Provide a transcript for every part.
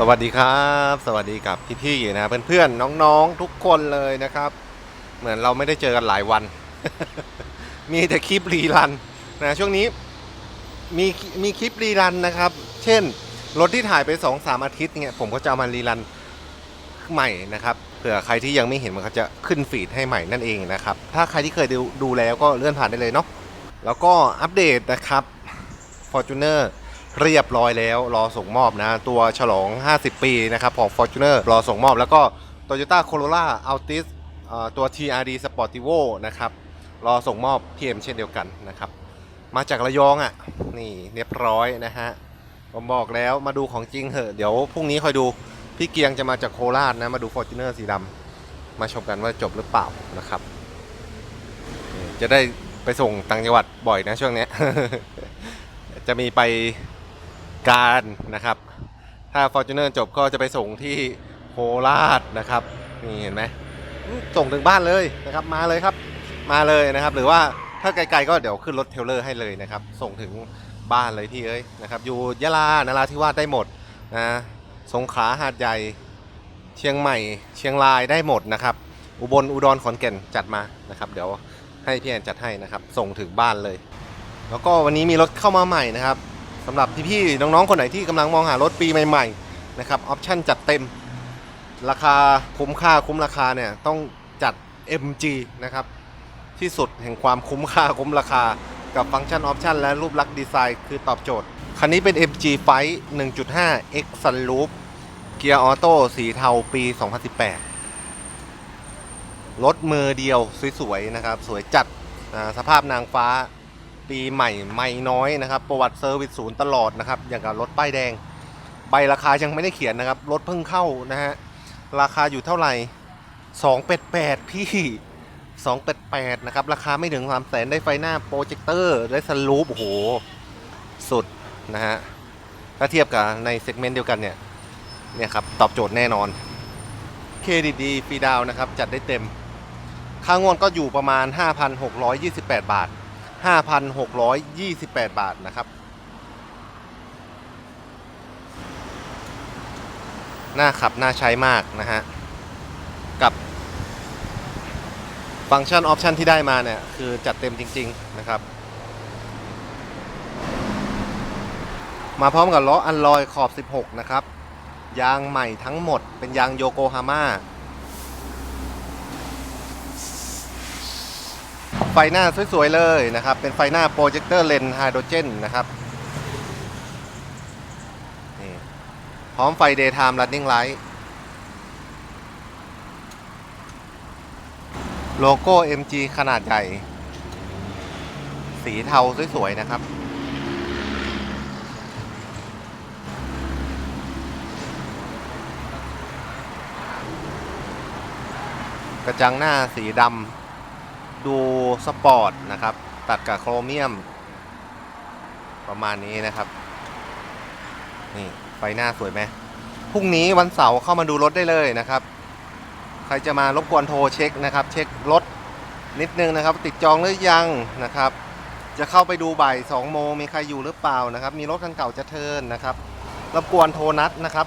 สวัสดีครับ สวัสดีกับพี่ๆนะเพื่อนๆน้องๆทุกคนเลยนะครับ เหมือนเราไม่ได้เจอกันหลายวัน มีแต่คลิปรีรันนะช่วงนี้มีมีคลิปรีรันนะครับ เช่นรถที่ถ่ายไป2อสามอาทิตย์เนี่ยผมก็จะเอามารีรันใหม่นะครับเผื่อใครที่ยังไม่เห็นมันก็จะขึ้นฟีดให้ใหม่นั่นเองนะครับ ถ้าใครที่เคยดูดูแล้วก็เลื่อนผ่านได้เลยเนาะแล้วก็อัปเดตนะครับ Fortuner เรียบร้อยแล้ว รอส่งมอบนะ ตัวฉลอง 50 ปีนะครับของ Fortuner รอส่งมอบแล้วก็ Toyota Corolla Altis เอ่อตัว TRD Sportivo นะครับ รอส่งมอบ PM เช่นเดียวกันนะครับ มาจากระยองอะ่ะ นี่เรียบร้อยนะฮะ ผมบอกแล้วมาดูของจริงเหอะ เดี๋ยวพรุ่งนี้คอยดู พี่เกียงจะมาจากโคราชนะ มาดู Fortuner สีดำ มาชมกันว่าจบหรือเปล่านะครับ จะได้ไปส่งต่างจังหวัดบ่อยนะช่วงเนี้ยจะมีไป การนะครับ ถ้า Fortuner จบก็จะไปส่งที่โคราชนะครับ นี่เห็นไหมส่งถึงบ้านเลยนะครับมาเลยครับมาเลยนะครับ หรือว่าถ้าไกลๆก็เดี๋ยวขึ้นรถเทลเลอร์ให้เลยนะครับ ส่งถึงบ้านเลยพี่เอ้ยนะครับ อยู่ยะลานราธิวาสได้หมดนะสงขลาหาดใหญ่เชียงใหม่ เชียงรายได้หมดนะครับ อุบลอุดรขอนแก่นจัดมานะครับ เดี๋ยวให้พี่แอนจัดให้นะครับ ส่งถึงบ้านเลย แล้วก็วันนี้มีรถเข้ามาใหม่นะครับ สำหรับพี่ๆน้องๆ คนไหนที่กำลังมองหารถปีใหม่ๆนะครับออปชั่นจัดเต็ม ราคาคุ้มค่าคุ้มราคาเนี่ยต้องจัด MG นะครับที่สุดแห่งความคุ้มค่าคุ้มราคากับฟังก์ชันออปชันและรูปลักษณ์ดีไซน์คือตอบโจทย์ คันนี้เป็น MG Fight 1.5 X Sunroof เกียร์ออโต้สีเทาปี 2018 รถมือเดียวสวยๆนะครับ สวยจัดสภาพนางฟ้า ปีใหม่ไม่น้อยนะครับ ประวัติเซอร์วิสศูนย์ตลอดนะครับ อย่างกับรถป้ายแดง ใบราคายังไม่ได้เขียนนะครับ รถเพิ่งเข้านะฮะ ราคาอยู่เท่าไหร่288พี่288นะครับ ราคาไม่ถึง3แสนได้ไฟหน้าโปรเจคเตอร์ได้สลูปโอ้โห สุดนะฮะ ถ้าเทียบกับในเซกเมนต์เดียวกันเนี่ย เนี่ยครับ ตอบโจทย์แน่นอน เครดิตดีฟรีดาวน์นะครับ จัดได้เต็ม ค่างวดก็อยู่ประมาณ 5,628 บาท 5,628 บาทนะครับ น่าขับ น่าใช้มากนะฮะ กับ ฟังก์ชันออปชันที่ได้มาเนี่ย คือจัดเต็มจริง ๆ นะครับ มาพร้อมกับล้ออันลอยขอบ 16 นะครับ ยางใหม่ทั้งหมดเป็นยางโยโกฮาม่า ไฟหน้าสวยๆเลยนะครับ เป็นไฟหน้าโปรเจคเตอร์เลนไฮโดรเจนนะครับนี่พร้อมไฟ Daytime Running Light โลโก้ MG ขนาดใหญ่ สีเทาสวยๆนะครับ กระจังหน้าสีดำ ดูสปอร์ตนะครับ ตัดกับโครเมียม ประมาณนี้นะครับ นี่ไฟหน้าสวยไหมพรุ่งนี้วันเสาร์เข้ามาดูรถได้เลยนะครับ ใครจะมารบกวนโทรเช็คนะครับ เช็ครถนิดนึงนะครับ ติดจองหรือยังนะครับ จะเข้าไปดูบ่าย2โมงมีใครอยู่หรือเปล่านะครับ มีรถคันเก่าจะเทินนะครับรบกวนโทรนัดนะครับ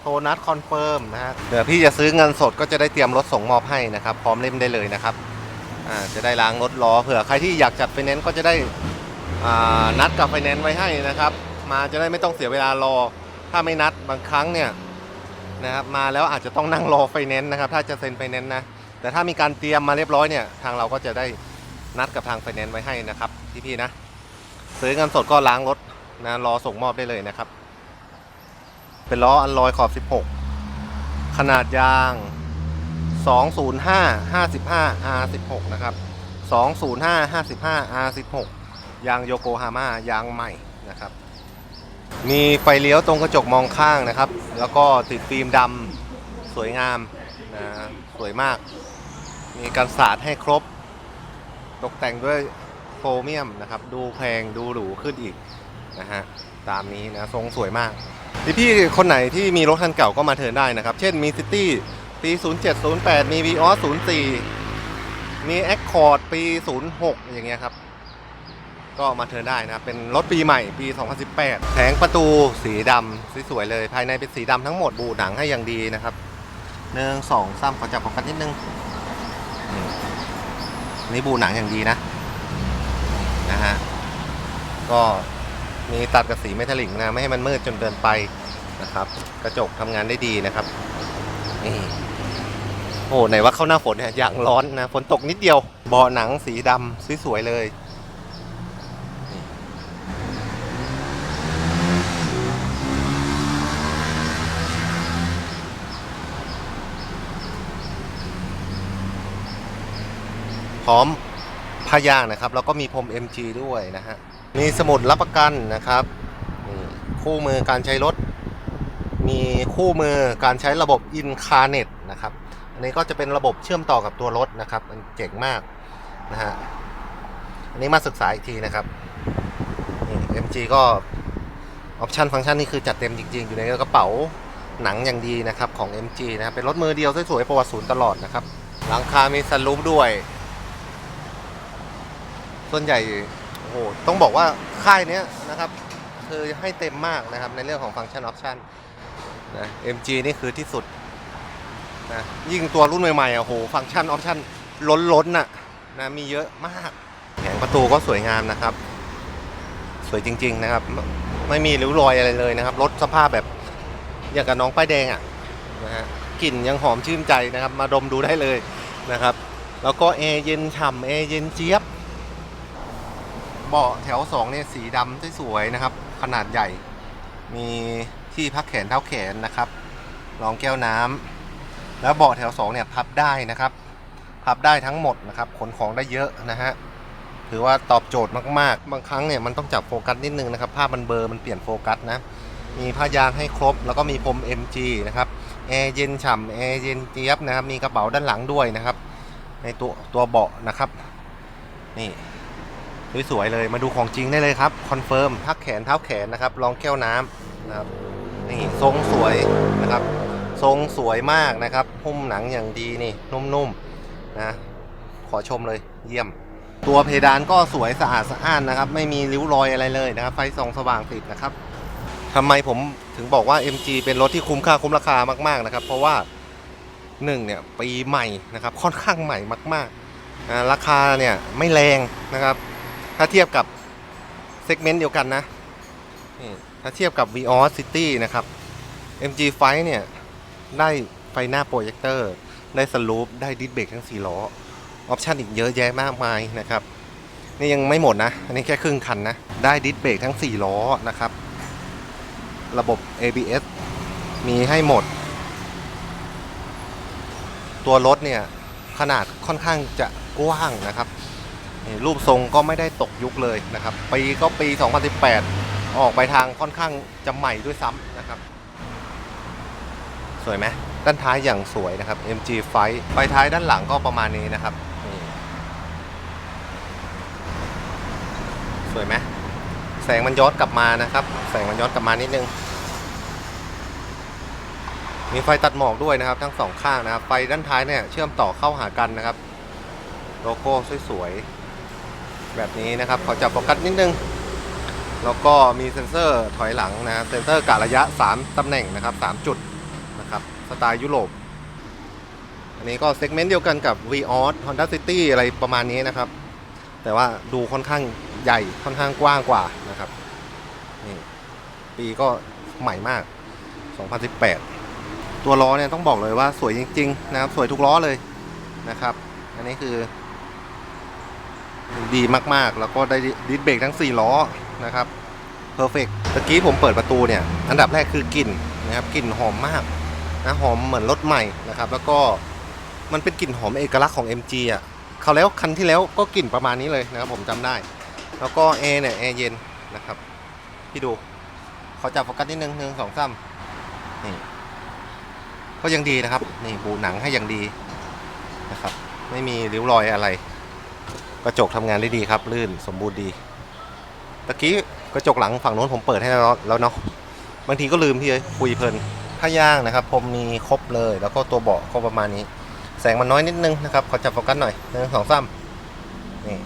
โทรนัดคอนเฟิร์มนะฮะเดี๋ยวพี่จะซื้อเงินสดก็จะได้เตรียมรถส่งมอบให้นะครับ พร้อมเล่มได้เลยนะครับ อ่าจะได้ล้างรถล้อเผื่อใครที่อยากจัดไฟแนนซ์ก็จะได้อ่านัดกับไฟแนนซ์ไว้ให้นะครับ มาจะได้ไม่ต้องเสียเวลารอ ถ้าไม่นัดบางครั้งเนี่ยนะครับมาแล้วอาจจะต้องนั่งรอไฟแนนซ์นะครับ ถ้าจะเซ็นไฟแนนซ์นะแต่ถ้ามีการเตรียมมาเรียบร้อยเนี่ยทางเราก็จะได้นัดกับทางไฟแนนซ์ไว้ให้นะครับพี่ๆนะซื้อเงินสดก็ล้างรถนะรอส่งมอบได้เลยนะครับ เป็นล้ออันลอยขอบ 16 ขนาดยาง 205 55 R16 นะครับ205 55 R16 ยางโยโกฮาม่ายางใหม่นะครับ มีไฟเลี้ยวตรงกระจกมองข้างนะครับ แล้วก็ติดฟิล์มดำสวยงามนะสวยมาก มีการสาดให้ครบ ตกแต่งด้วยโครเมียมนะครับ ดูแพงดูหรูขึ้นอีกนะฮะตามนี้นะทรงสวยมากพี่พี่ๆคนไหนที่มีรถคันเก่าก็มาเทินได้นะครับ เช่นมีซิตี้ ปี 0708 มี v ีออ04 มี Accord ปี 06 อย่างเงี้ยครับ ก็มาเทิร์นได้นะ เป็นรถปีใหม่ปี 2018 แผงประตูสีดำสวยๆเลย ภายในเป็นสีดำทั้งหมด บูหนังให้อย่างดีนะครับหนึ่งสองสามขอจับโฟกัสนิดนึงนี่บูหนังอย่างดีนะ นะฮะ ก็มีตัดกับสีเมทัลลิกนะ ไม่ให้มันมืดจนเกินไปนะครับ กระจกทำงานได้ดีนะครับนี่ อ้ไหนว่าเข้าหน้าฝนเนี่ยอย่างร้อนนะฝนตกนิดเดียวเบาะหนังสีดำสวยๆเลยพร้อมผ้ายางนะครับ แล้วก็มีพรม MG ด้วยนะฮะ มีสมุดรับประกันนะครับคู่มือการใช้รถ มีคู่มือการใช้ระบบ Incarnet นะครับ อันนี้ก็จะเป็นระบบเชื่อมต่อกับตัวรถนะครับ มันเจ๋งมากนะฮะ อันนี้มาศึกษาอีกทีนะครับ นี่ MG ก็ ออปชันฟังก์ชันนี่คือจัดเต็มจริง ๆ อยู่ในกระเป๋าหนังอย่างดีนะครับของ MG นะครับเป็นรถมือเดียวสวยๆประวัติศูนย์ตลอดนะครับหลังคามีซันรูฟด้วย ส่วนใหญ่โอ้โหต้องบอกว่าค่ายนี้นะครับคือให้เต็มมากนะครับในเรื่องของฟังก์ชันออปชันนะ MG นี่คือที่สุด นะยิ่งตัวรุ่นใหม่ๆอะโหฟังก์ชันออปชันล้นๆนน่ะนะมีเยอะมากแผงประตูก็สวยงามนะครับ สวยจริง ๆ นะครับไม่ไม่มีริ้วรอยอะไรเลยนะครับรถสภาพแบบอย่างกับน้องป้ายแดงอะนะฮะกลิ่นยังหอมชื่นใจนะครับ มาดมดูได้เลยนะครับ แล้วก็แอร์เย็นฉ่ำแอร์เย็นเจี๊ยบเบาะแถวสองเนี่ยสีดำสวยๆนะครับ ขนาดใหญ่มีที่พักแขนเท้าแขนนะครับรองแก้วน้ำ แล้วเบาะแถวสองเนี่ยพับได้นะครับ พับได้ทั้งหมดนะครับขนของได้เยอะนะฮะถือว่าตอบโจทย์มากๆ บางครั้งเนี่ยมันต้องจับโฟกัสนิดนึงนะครับภาพมันเบอร์มันเปลี่ยนโฟกัสนะมีผ้ายางให้ครบ แล้วก็มีพรม MG นะครับแอร์เย็นฉ่ำแอร์เย็นเจี๊ยบนะครับมีกระเป๋าด้านหลังด้วยนะครับ ในตัวตัวเบาะนะครับ นี่สวยๆเลยมาดูของจริงได้เลยครับคอนเฟิร์มทักแขนเท้าแขนนะครับรองแก้วน้ำนะครับนี่ทรงสวยนะครับ ทรงสวยมากนะครับหุ้มหนังอย่างดีนี่นุ่มๆนะขอชมเลยเยี่ยม ตัวเพดานก็สวยสะอาดสะอ้านนะครับ ไม่มีริ้วรอยอะไรเลยนะครับไฟส่องสว่างติดนะครับทำไมผมถึงบอกว่า MG เป็นรถที่คุ้มค่าคุ้มราคามาก ๆนะครับ เพราะว่าหนึ่งเนี่ยปีใหม่นะครับค่อนข้างใหม่มากๆราคาเนี่ยไม่แรงนะครับ ถ้าเทียบกับเซกเมนต์เดียวกันนะถ้าเทียบกับ v ีออ City นะครับ MG5 เนี่ย ได้ไฟหน้าโปรเจคเตอร์ได้สลูปได้ดิสเบรกทั้ง4ล้อออปชันอีกเยอะแยะมากมายนะครับนี่ยังไม่หมดนะ อันนี้แค่ครึ่งคันนะ ได้ดิสเบรกทั้ง 4 ล้อนะครับ ระบบ ABS มีให้หมด ตัวรถเนี่ย ขนาดค่อนข้างจะกว้างนะครับ รูปทรงก็ไม่ได้ตกยุคเลยนะครับ ปีก็ปี 2018 ออกไปทางค่อนข้างจะใหม่ด้วยซ้ำนะครับ สวยไหมด้านท้ายอย่างสวยนะครับ MG ไฟไฟท้ายด้านหลังก็ประมาณนี้นะครับสวยไหมแสงมันย้อนกลับมานะครับ แสงมันย้อนกลับมานิดนึง มีไฟตัดหมอกด้วยนะครับ ทั้งสองข้างนะครับ ไฟด้านท้ายเนี่ยเชื่อมต่อเข้าหากันนะครับ โลโก้สวยๆแบบนี้นะครับขอจับโฟกัสนิดนึง แล้วก็มีเซ็นเซอร์ถอยหลังนะเซ็นเซอร์กะระยะ 3ตำแหน่งนะครับ 3 จุด สไตล์ยุโรป อันนี้ก็เซกเมนต์เดียวกันกับ v ีออ Honda City อะไรประมาณนี้นะครับ แต่ว่าดูค่อนข้างใหญ่ค่อนข้างกว้างกว่านะครับนี่ปีก็ใหม่มาก 2018 ตัวล้อเนี่ยต้องบอกเลยว่าสวยจริง ๆ นะครับ สวยทุกล้อเลยนะครับ อันนี้คือ ดีมากๆ แล้วก็ได้ดิสเบรกทั้ง 4 ล้อนะครับเพอร์เฟกตะกี้ผมเปิดประตูเนี่ย อันดับแรกคือกลิ่นนะครับกลิ่นหอมมาก นะหอมเหมือนรถใหม่นะครับ แล้วก็มันเป็นกลิ่นหอมเอกลักษณ์ของ MG อะเขาแล้วคันที่แล้วก็กลิ่นประมาณนี้เลยนะครับผมจำได้ แล้วก็แอร์เนี่ยแอร์เย็นนะครับพี่ดูเขอจับโฟกัสนิดนึงหนึ่งสองสามนี่ก็ยังดีนะครับ นี่บูหนังให้ยังดีนะครับ ไม่มีริ้วรอยอะไร กระจกทำงานได้ดีครับ ลื่นสมบูรณ์ดีตะกี้กระจกหลังฝั่งโน้นผมเปิดให้แล้วแล้วเนาะบางทีก็ลืมพี่เอ้ยคุยเพลิน ผ้ายางนะครับผมมีครบเลย แล้วก็ตัวเบาะก็ประมาณนี้ แสงมันน้อยนิดนึงนะครับขอจับโฟกัสหน่อยหนึ่งสองสามนี่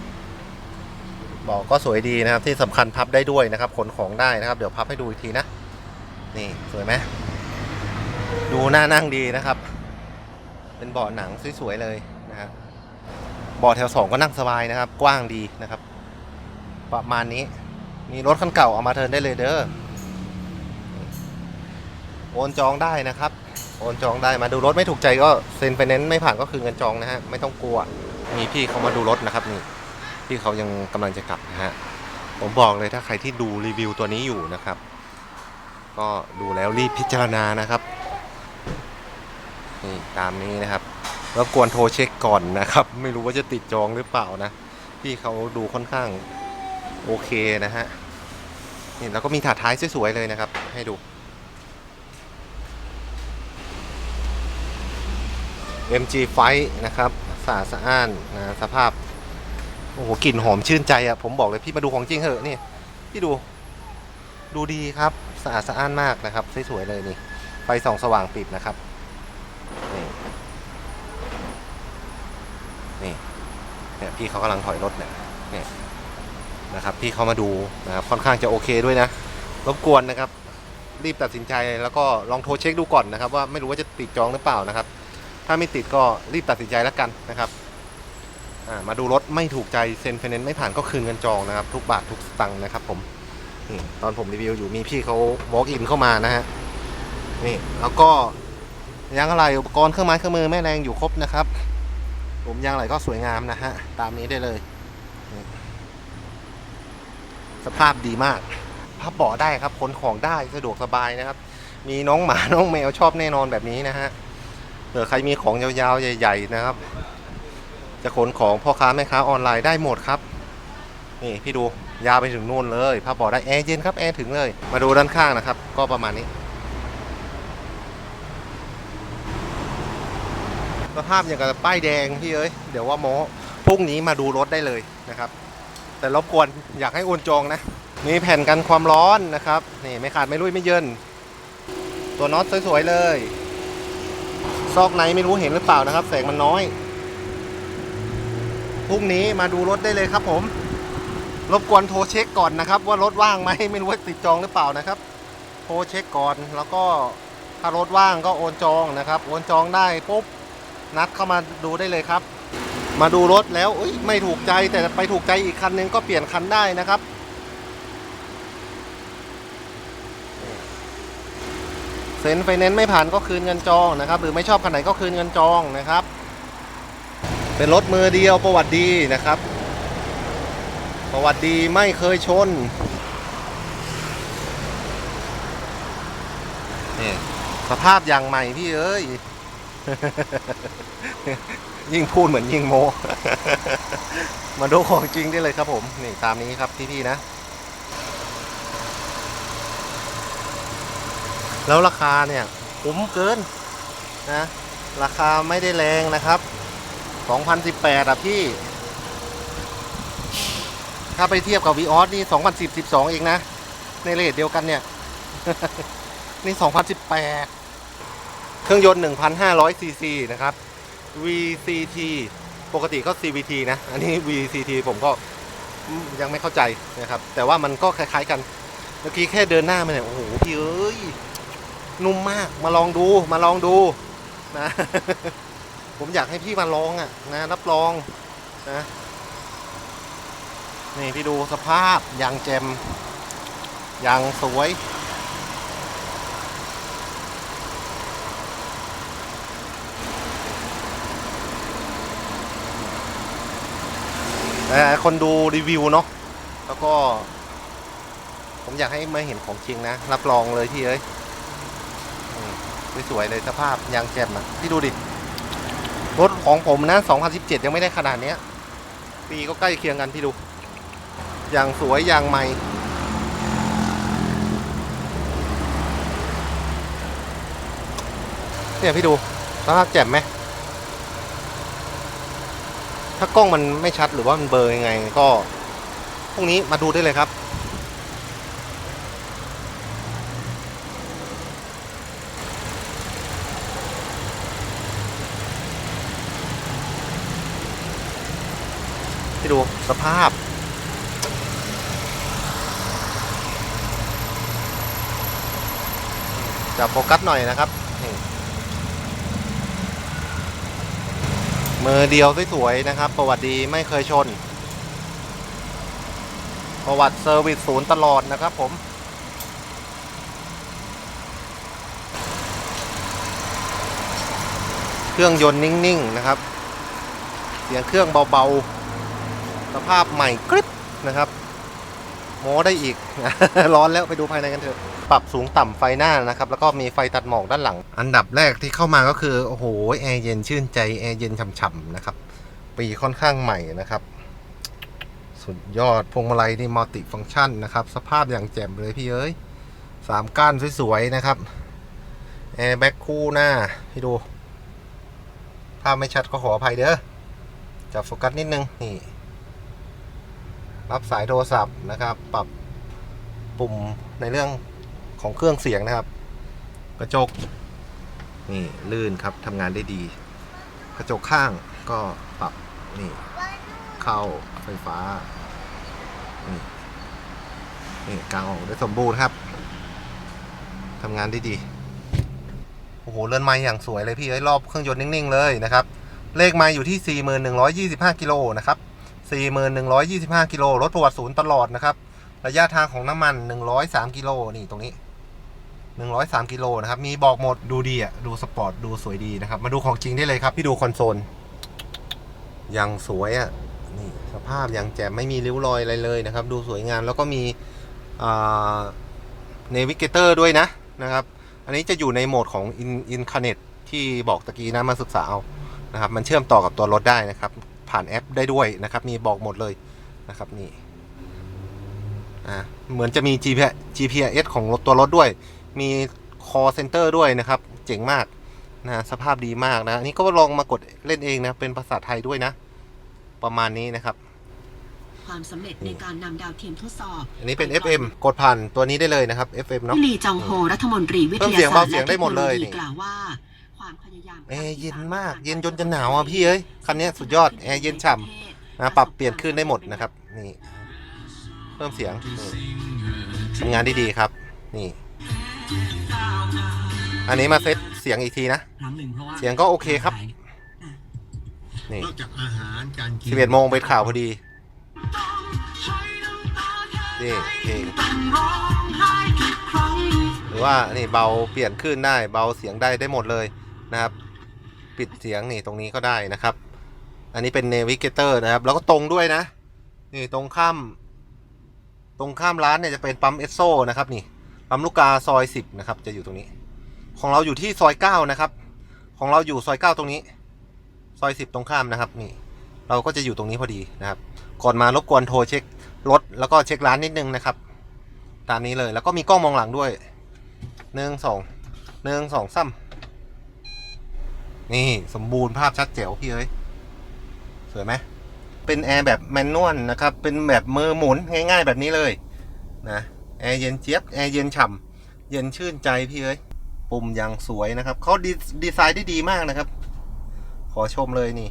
เบอกก็สวยดีนะครับที่สำคัญพับได้ด้วยนะครับขนของได้นะครับเดี๋ยวพับให้ดูอีกทีนะ นี่สวยไหมดูหน่านั่งดีนะครับ เป็นเบาะหนังสวยๆเลยนะครับเบาะแถวสองก็นั่งสบายนะครับ กว้างดีนะครับ ประมาณนี้มีรถคันเก่าเอามาเทิร์นได้เลยเด้อ โอนจองได้นะครับ โอนจองได้มาดูรถไม่ถูกใจก็เซ็นไฟแนนไม่ผ่านก็คือเงินจองนะฮะไม่ต้องกลัวมีพี่เขามาดูรถนะครับนี่พี่เขายังกำลังจะกลับนะฮะผมบอกเลยถ้าใครที่ดูรีวิวตัวนี้อยู่นะครับ ก็ดูแล้วรีบพิจารณานะครับนี่ตามนี้นะครับรบกวนโทรเช็คก่อนนะครับ ไม่รู้ว่าจะติดจองหรือเปล่านะพี่เขาดูค่อนข้างโอเคนะฮะนี่แล้วก็มีถาดท้ายสวยๆเลยนะครับ ให้ดู MG Fight นะครับสะอาดสะอ้านนะสภาพ โอ้โหกลิ่นหอมชื่นใจอะผมบอกเลยพี่มาดูของจริงเหอะนี่พี่ดู ดูดีครับสะอาดสะอ้านมากนะครับสวยๆเลยนี่ ไฟส่องสว่างปิดนะครับนี่นี่เนี่ยพี่เขากำลังถอยรถเนี่ยนี่นะครับพี่เขามาดูนะครับค่อนข้างจะโอเคด้วยนะรบกวนนะครับ รีบตัดสินใจแล้วก็ลองโทรเช็คดูก่อนนะครับ ว่าไม่รู้ว่าจะติดจองหรือเปล่านะครับ ถ้าไม่ติดก็รีบตัดสินใจแล้วกันนะครับมาดูรถไม่ถูกใจเซ็นไฟแนนไม่ผ่านก็คืนเงินจองนะครับ ทุกบาททุกสตังค์นะครับผมนี่ตอนผมรีวิวอยู่มีพี่เขา walk in เข้ามานะฮะนี่แล้วก็ยางอะไรอุปกรณ์เครื่องไม้เครื่องมือแม่แรงอยู่ครบนะครับ ผมยางอะไรก็สวยงามนะฮะตามนี้ได้เลย สภาพดีมากพับเบาะได้ครับขนของได้สะดวกสบายนะครับ มีน้องหมาน้องแมวชอบแน่นอนแบบนี้นะฮะ เผื่อใครมีของยาวๆ ใหญ่ ๆ นะครับ จะขนของพ่อค้าแม่ค้าออนไลน์ได้หมดครับ นี่พี่ดูยาวไปถึงนู่นเลยผ้าเบาะได้แอร์เย็นครับแอร์ถึงเลย มาดูด้านข้างนะครับ ก็ประมาณนี้สภาพอย่างกับป้ายแดงพี่เอ้ยเดี๋ยวว่าโมพรุ่งนี้มาดูรถได้เลยนะครับ แต่รบกวนอยากให้โอนจองนะมีแผ่นกันความร้อนนะครับนี่ไม่ขาดไม่รุ่ยไม่เยิน ตัวน็อตสวยๆเลย ซอกไหนไม่รู้เห็นหรือเปล่านะครับ แสงมันน้อยพรุ่งนี้มาดูรถได้เลยครับ ผม รบกวนโทรเช็คก่อนนะครับ ว่ารถว่างไหมไม่รู้ว่าติดจองหรือเปล่านะครับ โทรเช็คก่อนแล้วก็ถ้ารถว่างก็โอนจองนะครับ โอนจองได้ปุ๊บนัดเข้ามาดูได้เลยครับ มาดูรถแล้วไม่ถูกใจแต่ไปถูกใจอีกคันนึงก็เปลี่ยนคันได้นะครับ เซ็นไฟแนนซ์ไม่ผ่านก็คืนเงินจองนะครับ หรือไม่ชอบคันไหนก็คืนเงินจองนะครับ เป็นรถมือเดียวประวัติดีนะครับ ประวัติดีไม่เคยชนนี่สภาพอย่างใหม่พี่เอ้ย ยิ่งพูดเหมือนยิ่งโม มาดูของจริงได้เลยครับผม นี่ตามนี้ครับพี่ๆนะ แล้วราคาเนี่ยคุ้มเกินนะราคาไม่ได้แรงนะครับ 2018 อะพี่ ถ้าไปเทียบกับ v ีออสนี่ 2010 12 เองนะ ในเรทเดียวกันเนี่ย นี่ 2018 เครื่องยนต์ 1,500 ซีซีนะครับ VCT ปกติก็ CVT นะ อันนี้ VCT ผมก็ยังไม่เข้าใจนะครับ แต่ว่ามันก็คล้ายๆกัน เมื่อกี้แค่เดินหน้ามาเนี่ย โอ้โห พี่เอ้ย นุ่มมากมาลองดูมาลองดูนะ ผมอยากให้พี่มาลองอะนะรับรองนะนี่พี่ดูสภาพยางแจมยางสวย แต่คนดูรีวิวเนาะแล้วก็ ผมอยากให้มาเห็นของจริงนะ รับรองเลยพี่เอ้ย สวยๆเลยสภาพยางแจ่มอะพี่ดูดิ รถของผมนะ 2017 ยังไม่ได้ขนาดเนี้ย ปีก็ใกล้เคียงกันพี่ดู อย่างสวยอย่างใหม่ เนี่ยพี่ดูสภาพแจ่มไหม ถ้ากล้องมันไม่ชัดหรือว่ามันเบลอยังไงก็พรุ่งนี้มาดูได้เลยครับ พี่ดูสภาพ จับโฟกัสหน่อยนะครับ มือเดียวสวยๆนะครับ ประวัติดีไม่เคยชน ประวัติเซอร์วิสศูนย์ตลอดนะครับผมเครื่องยนต์นิ่งๆนะครับ เสียงเครื่องเบาๆ สภาพใหม่กริบนะครับ โม้ได้อีก ร้อนแล้วไปดูภายในกันเถอะ ปรับสูงต่ำไฟหน้านะครับ แล้วก็มีไฟตัดหมอกด้านหลัง อันดับแรกที่เข้ามาก็คือ โอ้โหแอร์เย็นชื่นใจแอร์เย็นฉ่ำๆนะครับ ปีค่อนข้างใหม่นะครับ สุดยอดพวงมาลัยนี่มัลติฟังก์ชันนะครับ สภาพอย่างแจ่มเลยพี่เอ้ยสามก้านสวยๆนะครับแอร์แบ็คคู่หน้าให้ดู ภาพไม่ชัดก็ขออภัยเด้อจับโฟกัสนิดนึงนี่รับสายโทรศัพท์นะครับ ปรับปุ่มในเรื่อง ของเครื่องเสียงนะครับ กระจก นี่ลื่นครับทำงานได้ดี กระจกข้างก็ปรับนี่ เข้าไฟฟ้า นี่นี่กลางออกได้สมบูรณ์ครับทำงานได้ดีโอ้โหเลื่อนไม้อย่างสวยเลยพี่เอ้ยรอบเครื่องยนต์นิ่งๆเลยนะครับ เลขไม้อยู่ที่ 4125กิโลนะครับ4125กิโลรถประวัติศูนย์ตลอดนะครับ ระยะทางของน้ำมัน 103กิโลนี่ตรงนี้ 103กิโลนะครับ มีบอกหมดดูดีอะ ดูสปอร์ต ดูสวยดีนะครับ มาดูของจริงได้เลยครับ พี่ดูคอนโซล ยังสวยอะ นี่สภาพยังแจ่มไม่มีริ้วรอยอะไรเลยนะครับ ดูสวยงาม แล้วก็มีเนวิเกเตอร์ด้วยนะนะครับ อันนี้จะอยู่ในโหมดของ In- Incarnet ที่บอกตะกี้นะมาศึกษาเอานะครับ มันเชื่อมต่อกับตัวรถได้นะครับ ผ่านแอปได้ด้วยนะครับ มีบอกหมดเลยนะครับนี่ อ่า เหมือนจะมี GPS GPS ของรถตัวรถด้วย มี call center ด้วยนะครับ เจ๋งมากนะสภาพดีมากนะ อันนี้ก็ลองมากดเล่นเองนะ เป็นภาษาไทยด้วยนะ ประมาณนี้นะครับ ความสำเร็จในการนำดาวเทียมทดสอบ อันนี้เป็น FM กดผ่านตัวนี้ได้เลยนะครับ FM เนาะพี่ลีจองโฮรัฐมนตรีวิทเพิ่มยาเสียงศาสตเบาร์เสียงและได้เทคหมโนดโลเลยยีนี่กล่าวว่าความพยายามแอร์เย็นมาก เย็นจนจะหนาวอะพี่เอ้ยคันนี้สุดยอดแอร์เย็นฉ่ำนะปรับเปลี่ยนขึ้นได้หมดนะครับ นี่ เพิ่มเสียงนี่ทำงานได้ดีครับ นี่ อันนี้มาเซตเสียงอีกทีนะ ครั้งหนึ่งเพราะว่าเสียงก็โอเคครับ นี่นอกจากอาหารการกินสิบเอ็ดโมงเป็นข่าวพอดี นี่เพลงหรือว่านี่เบาเปลี่ยนขึ้นได้ เบาเสียงได้ได้หมดเลยนะครับ ปิดเสียงนี่ตรงนี้ก็ได้นะครับ อันนี้เป็นเนวิเกเตอร์นะครับ แล้วก็ตรงด้วยนะ นี่ตรงข้าม ตรงข้ามร้านเนี่ยจะเป็นปั๊มเอสโซนะครับนี่ ปั๊มลูกกาซอยสิบนะครับจะอยู่ตรงนี้ ของเราอยู่ที่ซอยเก้านะครับ ของเราอยู่ซอยเก้าตรงนี้ ซอยสิบตรงข้ามนะครับนี่ เราก็จะอยู่ตรงนี้พอดีนะครับ ก่อนมารบกวนโทรเช็ครถแล้วก็เช็คร้านนิดนึงนะครับ ตามนี้เลยแล้วก็มีกล้องมองหลังด้วยหนึ่งสองหนึ่งสองซ้ำนี่สมบูรณ์ภาพชัดเจ๋วพี่เอ้ยสวยไหมเป็นแอร์แบบแมนนวลนะครับ เป็นแบบมือหมุนง่าย ๆ แบบนี้เลยนะ แอร์เย็นเจี๊ยบแอร์เย็นฉ่ำเย็นชื่นใจพี่เอ้ยปุ่มยังสวยนะครับเขาดีดีไซน์ได้ดีมากนะครับ ขอชมเลยนี่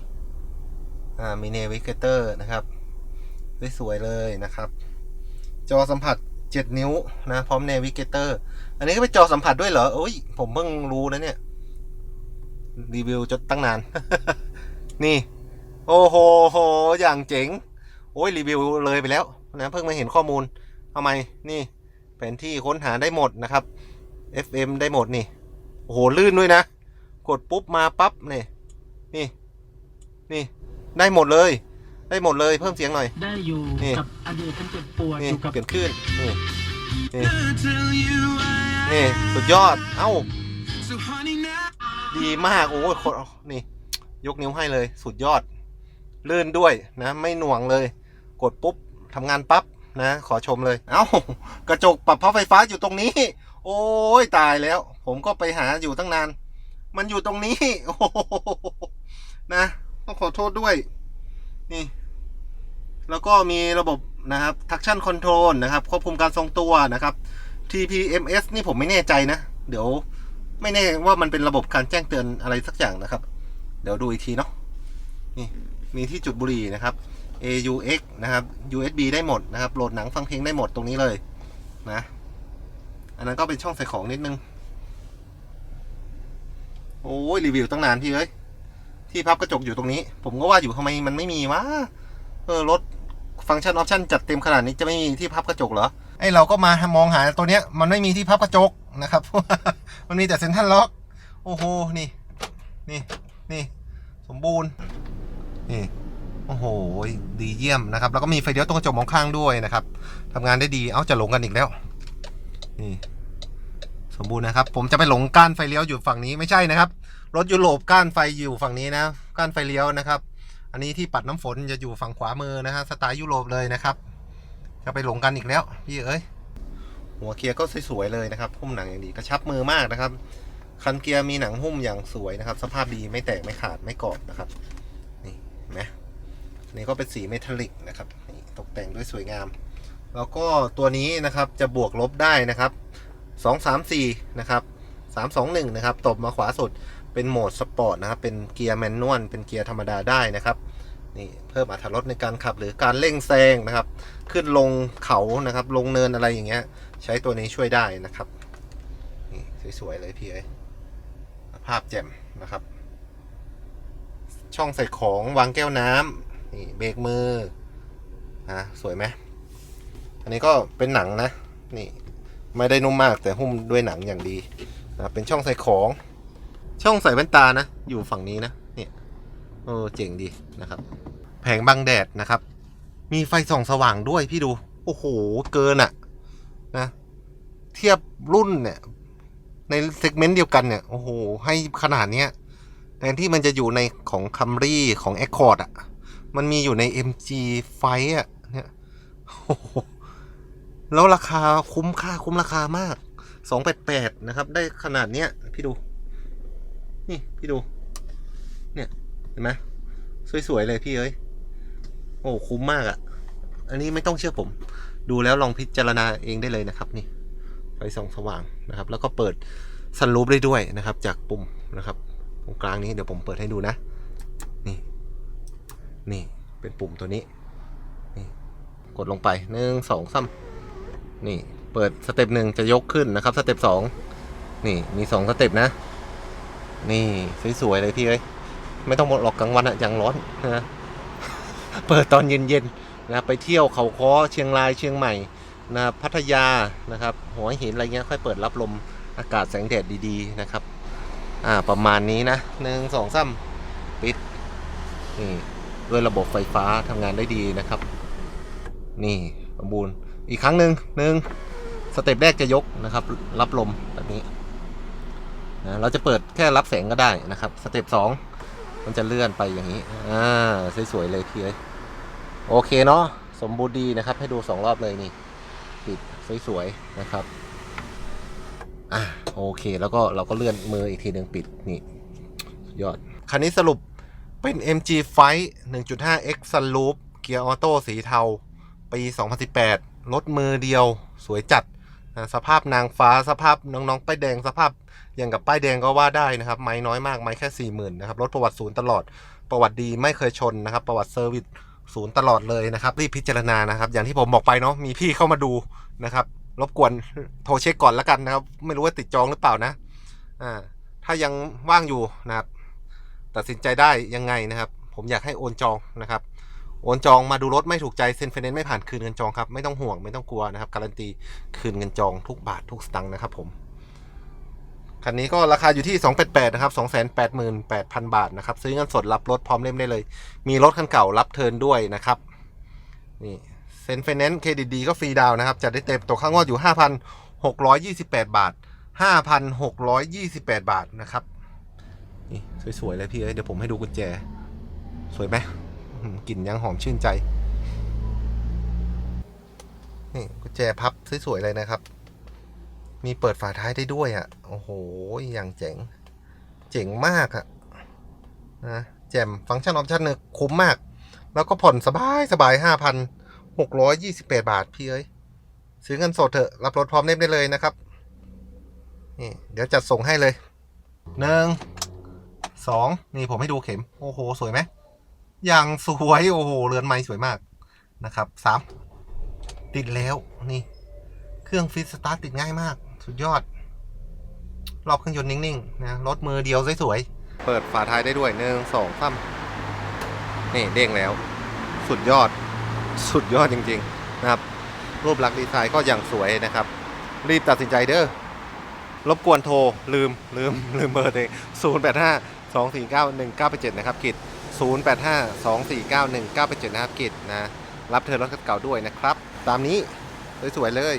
อ่ามีเนวิเกเตอร์นะครับสวยๆเลยนะครับ จอสัมผัส 7 นิ้วนะพร้อมเนวิเกเตอร์อันนี้ก็เป็นจอสัมผัสด้วยเหรอโอ้ยผมเพิ่งรู้นะเนี่ย รีวิวจดตั้งนาน นี่ โอ้โหโหอย่างเจ๋ง โอ้ยรีวิวเลยไปแล้วนะเพิ่งมาเห็นข้อมูลทำไมนี่ แผนที่ค้นหาได้หมดนะครับ FM ได้หมดนี่ โอ้โห ลื่นด้วยนะ กดปุ๊บมาปั๊บนี่นี่ นี่ ได้หมดเลย ได้หมดเลย เพิ่มเสียงหน่อย ได้อยู่นี่กับอดีตกันเจ็บปวดนี่อยู่กับเปลี่ยนขึ้นนี่นี่นี่สุดยอด เอ้า ดีมาก โอ้ยคนนี่ ยกนิ้วให้เลย สุดยอด ลื่นด้วยนะ ไม่หน่วงเลย กดปุ๊บทำงานปั๊บ นะ ขอชมเลย เอ้ากระจกปรับพับไฟฟ้าอยู่ตรงนี้ โอ้ยตายแล้ว ผมก็ไปหาอยู่ตั้งนาน มันอยู่ตรงนี้ โอ้โหนะ ต้องขอโทษด้วย นี่ แล้วก็มีระบบนะครับ traction control นะครับ ควบคุมการทรงตัวนะครับ TPMS นี่ผมไม่แน่ใจนะ เดี๋ยวไม่แน่ว่ามันเป็นระบบการแจ้งเตือนอะไรสักอย่างนะครับ เดี๋ยวดูอีกทีเนาะ นี่ มีที่จุดบุหรี่นะครับ AUX นะครับ USB ได้หมดนะครับ โหลดหนังฟังเพลงได้หมดตรงนี้เลยนะ อันนั้นก็เป็นช่องใส่ของนิดนึง โอ้ยรีวิวตั้งนานพี่เอ้ย ที่พับกระจกอยู่ตรงนี้ ผมก็ว่าอยู่ทำไมมันไม่มีวะ เออรถฟังก์ชันออปชั่นจัดเต็มขนาดนี้จะไม่มีที่พับกระจกเหรอ ไอเราก็มามองหาตัวเนี้ย มันไม่มีที่พับกระจกนะครับ มันมีแต่เซ็นทรัลล็อก โอ้โห นี่ นี่ นี่ สมบูรณ์ นี่ โอ้โห ดีเยี่ยมนะครับ แล้วก็มีไฟเลี้ยวตรงกระจกมองข้างด้วยนะครับทำงานได้ดี เอ้าจะหลงกันอีกแล้ว นี่ สมบูรณ์นะครับ ผมจะไปหลงก้านไฟเลี้ยวอยู่ฝั่งนี้ไม่ใช่นะครับ รถยุโรปก้านไฟอยู่ฝั่งนี้นะ ก้านไฟเลี้ยวนะครับ อันนี้ที่ปัดน้ำฝนจะอยู่ฝั่งขวามือนะฮะ สไตล์ยุโรปเลยนะครับ จะไปหลงกันอีกแล้ว พี่เอ้ย หัวเกียร์ก็สวยๆเลยนะครับ หุ้มหนังอย่างดี กระชับมือมากนะครับ คันเกียร์มีหนังหุ้มอย่างสวยนะครับ สภาพดีไม่แตกไม่ขาดไม่กรอบนะครับ นี่ก็เป็นสีเมทัลลิกนะครับตกแต่งด้วยสวยงาม แล้วก็ตัวนี้นะครับจะบวกลบได้นะครับ 2 3 4 นะครับ 3 2 1 นะครับ ตบมาขวาสุดเป็นโหมดสปอร์ตนะครับ เป็นเกียร์แมนนวลเป็นเกียร์ธรรมดาได้นะครับนี่เพิ่มอรรถรสในการขับหรือการเร่งแซงนะครับ ขึ้นลงเขานะครับ ลงเนินอะไรอย่างเงี้ย ใช้ตัวนี้ช่วยได้นะครับนี่สวยๆเลยพี่เอ้ภาพแจ่มนะครับ ช่องใส่ของวางแก้วน้ำ นี่เบรกมืออะสวยไหมอันนี้ก็เป็นหนังนะนี่ไม่ได้นุ่มมากแต่หุ้มด้วยหนังอย่างดีนะเป็นช่องใส่ของช่องใส่แว่นตานะ อยู่ฝั่งนี้นะเนี่ยเออเจ๋งดีนะครับ แผงบังแดดนะครับ มีไฟส่องสว่างด้วยพี่ดู โอ้โห เกินอะนะเทียบรุ่นเนี่ยในเซกเมนต์เดียวกันเนี่ย โอ้โห ให้ขนาดเนี้ยแทนที่มันจะอยู่ในของคัมรี่ของ Accord อะ มันมีอยู่ใน MG ไฟอะเนี่ยโอ้โหแล้วราคาคุ้มค่าคุ้มราคามากสองแปดแปดนะครับ ได้ขนาดเนี้ย พี่ดู นี่ พี่ดู เนี่ย เห็นไหมสวย ๆ เลยพี่เอ้ย โอ้ คุ้มมากอะ่ะ อันนี้ไม่ต้องเชื่อผม ดูแล้วลองพิจารณาเองได้เลยนะครับ นี่ ไฟส่องสว่างนะครับ แล้วก็เปิดซันรูปได้ด้วยนะครับ จากปุ่มนะครับ ตรงกลางนี้เดี๋ยวผมเปิดให้ดูนะ นี่เป็นปุ่มตัวนี้นี่กดลงไปหนึ่งสองสามนี่เปิดสเต็ปหนึ่งจะยกขึ้นนะครับสเต็ปสองนี่มีสองสเต็ปนะ นี่สวยๆเลยพี่เอ้ยไม่ต้องหลอกกลางวันอะยังร้อนนะเปิดตอนเย็นๆนะไปเที่ยวเขาค้อเชียงรายเชียงใหม่นะพัทยานะครับหัวหินอะไรเงี้ยค่อยเปิดรับลมอากาศแสงแดดดีๆนะครับ อ่าประมาณนี้นะหนึ่งสองสามปิดนี่ ด้วยระบบไฟฟ้าทำงานได้ดีนะครับ นี่สมบูรณ์อีกครั้งหนึ่งหนึ่งสเต็ปแรกจะยกนะครับ รับลมแบบนี้นะเราจะเปิดแค่รับแสงก็ได้นะครับ สเต็ปสองมันจะเลื่อนไปอย่างนี้อ่าสวยๆเลยพี่เอ้ยโอเคเนาะสมบูรณ์ดีนะครับ ให้ดูสองรอบเลยนี่ปิดสวยๆนะครับอ่าโอเค แล้วก็เราก็เลื่อนมืออีกทีหนึ่งปิดนี่ยอดคันนี้สรุป เป็น MG Fight 1.5X Sunroof เกียร์ออโต้สีเทา ปี 2018 รถมือเดียว สวยจัดนะสภาพนางฟ้าสภาพน้องๆป้ายแดงสภาพอย่างกับป้ายแดงก็ว่าได้นะครับ ไม้น้อยมาก ไม้แค่ 40,000นะครับรถประวัติศูนย์ตลอดประวัติดีไม่เคยชนนะครับ ประวัติเซอร์วิสศูนย์ตลอดเลยนะครับ รีบพิจารณานะครับ อย่างที่ผมบอกไปเนาะมีพี่เข้ามาดูนะครับ รบกวนโทรเช็คก่อนแล้วกันนะครับ ไม่รู้ว่าติดจองหรือเปล่านะอ่าถ้ายังว่างอยู่นะครับ ตัดสินใจได้ยังไงนะครับ ผมอยากให้โอนจองนะครับ โอนจองมาดูรถไม่ถูกใจเซ็นไฟแนนซ์ไม่ผ่านคืนเงินจองครับ ไม่ต้องห่วงไม่ต้องกลัวนะครับ การันตีคืนเงินจองทุกบาททุกสตังค์นะครับผมคันนี้ก็ราคาอยู่ที่ 288 นะครับ 288,000 บาทนะครับ ซื้อเงินสดรับรถพร้อมเล่มได้เลย มีรถคันเก่ารับเทิร์นด้วยนะครับ นี่เซ็นไฟแนนซ์เครดิตดีก็ฟรีดาวนะครับ จัดได้เต็มตัวข้างวดอยู่ 5,628 บาท 5,628 บาทนะครับ สวยๆเลยพี่เอ้ยเดี๋ยวผมให้ดูกุญแจ สวยไหมกลิ่นยังหอมชื่นใจ นี่กุญแจพับสวยๆเลยนะครับ มีเปิดฝาท้ายได้ด้วยอะ่ะ โอ้โห อย่างเจ๋ง เจ๋งมากอะ่ะนะแจมฟังก์ชันออปชั่นเนี่ยคุ้มมาก แล้วก็ผ่อนสบายสบายห้าพันหกร้อยยี่สิบแปดบาทพี่เอ้ย ซื้อเงินสดเถอะ รับรถพร้อมเล่มได้เลยนะครับ นี่ เดี๋ยวจัดส่งให้เลยหนึ่ง สองนี่ผมให้ดูเข็ม โอ้โห สวยไหมอย่างสวย โอ้โห เรือนไม้สวยมากนะครับสามติดแล้วนี่ เครื่องฟิตสตาร์ติดง่ายมาก สุดยอด รอบเครื่องยนต์นิ่งๆนะรถมือเดียวสวยๆเปิดฝาท้ายได้ด้วยหนึ่งสองสามนี่เด้งแล้ว สุดยอด สุดยอดจริง ๆ นะครับ รูปลักษณ์ดีไซน์ก็อย่างสวยนะครับ รีบตัดสินใจเด้อรบกวนโทรลืมลืมลืมเบอร์เอง0 8 5 2 4 9 1 9 8 7นะครับกิจ0 8 5 2 4 9 1 9 8 7 นะครับกิจนะรับเธอรถเก่าด้วยนะครับ ตามนี้สวยๆเลย